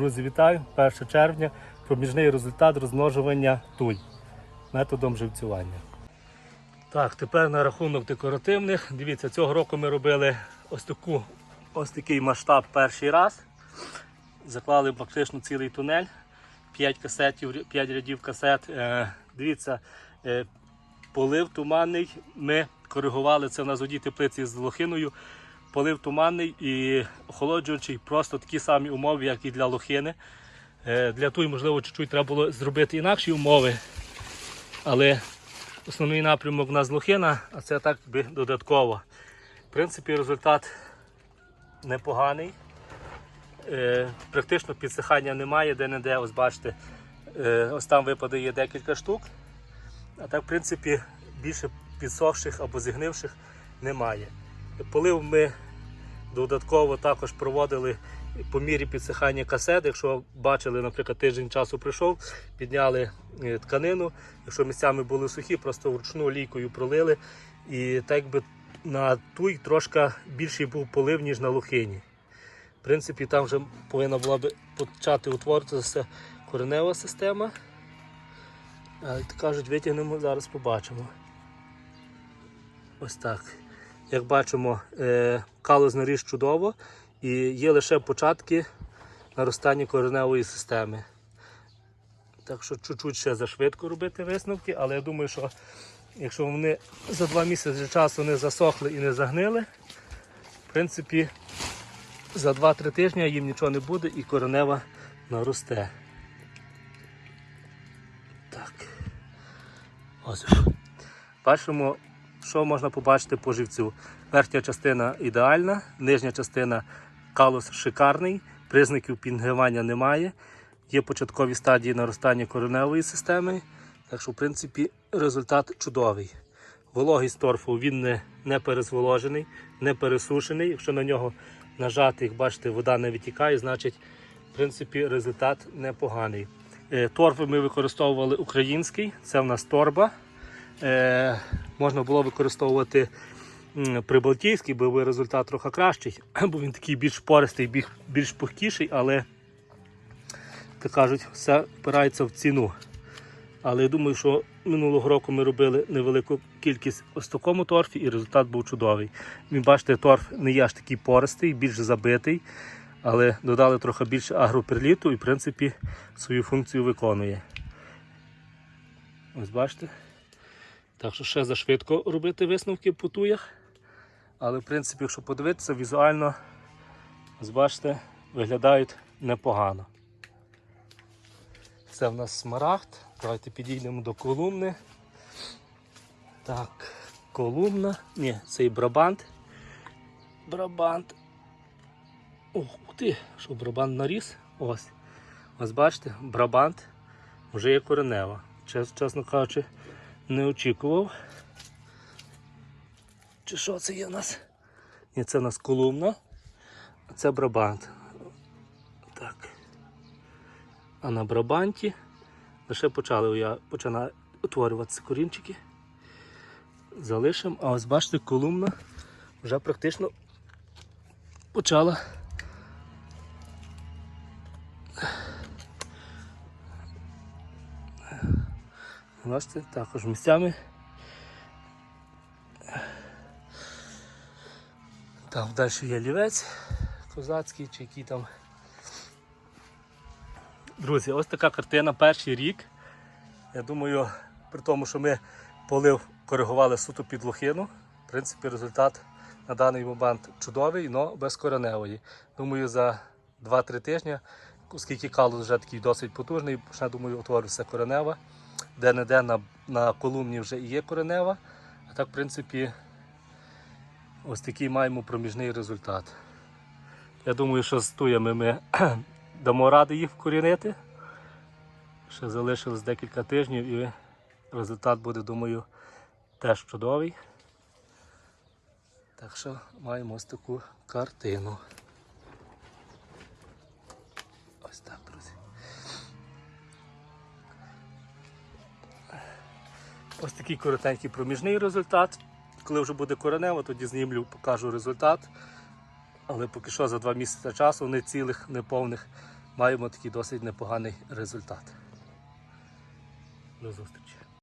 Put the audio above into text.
Друзі, вітаю! 1 червня. Проміжний результат розмножування туй методом живцювання. Так, тепер на рахунок декоративних. Дивіться, цього року ми робили ось таку, ось такий масштаб перший раз. Заклали практично цілий тунель, 5 касетів, 5 рядів касет. Е, дивіться, е, полив туманний. Ми коригували це на воді теплиці з лохиною. Полив туманний і охолоджуючий, просто такі самі умови, як і для лохини. Е, Для той, можливо, чуть-чуть треба було зробити інакші умови. Але основний напрямок у нас лохина, а це так би додатково. В принципі, результат непоганий. Е, Практично підсихання немає, де-не-де, ось бачите, е, ось там випадає декілька штук. А так, в принципі, більше підсохших або зігнивших немає. Полив ми додатково також проводили по мірі підсихання касет. Якщо бачили, наприклад, тиждень часу прийшов, підняли е, тканину. Якщо місцями були сухі, просто вручну лійкою пролили. І так би на туй трошки більший був полив, ніж на лухині. В принципі, там вже повинна була би почати утворитися коренева система. А, кажуть, витягнемо, зараз побачимо. Ось так. Як бачимо, е, калузний ріж чудово і є лише початки наростання кореневої системи. Так що чуть-чуть ще зашвидко робити висновки, але я думаю, що якщо вони за два місяці часу не засохли і не загнили, в принципі, за 2-3 тижні їм нічого не буде і коренева наросте. Так. Ось. Бачимо, що можна побачити по живцю. Верхня частина ідеальна, нижня частина калус шикарний, признаків пінгивання немає. Є початкові стадії наростання кореневої системи. Так що, в принципі, результат чудовий. Вологість торфу він не, не перезволожений, не пересушений. Якщо на нього нажати, як бачите, вода не витікає, значить, в принципі, результат непоганий. Е, Торфи ми використовували український, це в нас торба. Е, можна було використовувати прибалтійський, бо результат трохи кращий, бо він такий більш пористий, більш, більш пухкіший, але, як кажуть, все впирається в ціну. Але я думаю, що минулого року ми робили невелику кількість ось такому торфі і результат був чудовий. Ви бачите, торф не є аж такий пористий, більш забитий, але додали трохи більше агроперліту і, в принципі, свою функцію виконує. Ось бачите. Так що ще зашвидко робити висновки по туях. Але в принципі, якщо подивитися, візуально, бачите, виглядають непогано. Це в нас смарагд. Давайте підійдемо до колумни. Так, колумна. Ні, це і брабант. Брабант. Ух ти, що брабант наріс. Ось. Ось бачите, брабант вже є коренева. Чес- Чесно кажучи, не очікував. Чи що це є у нас? Ні, це у нас колумна, а це брабант. Так. А на брабанті лише почали я починаю утворюватися корінчики. Залишимо, а ось бачите, колумна вже практично почала. Бачите, також місцями. Там далі є лівець козацький чи який там. Друзі, ось така картина перший рік. Я думаю, при тому, що ми полив коригували суто під лохину. В принципі, результат на даний момент чудовий, але без кореневої. Думаю, за 2-3 тижні, оскільки калус вже такий досить потужний, ще думаю, утвориться коренева. Де-не-де на, на колумні вже і є коренева. А так, в принципі, ось такий маємо проміжний результат. Я думаю, що з туями ми дамо ради їх вкорінити. Ще залишилось декілька тижнів і результат буде, думаю, теж чудовий. Так що маємо ось таку картину. Ось такий коротенький проміжний результат. Коли вже буде коренево, тоді знімлю, покажу результат. Але поки що за два місяці часу, не цілих, не повних, маємо такий досить непоганий результат. До зустрічі.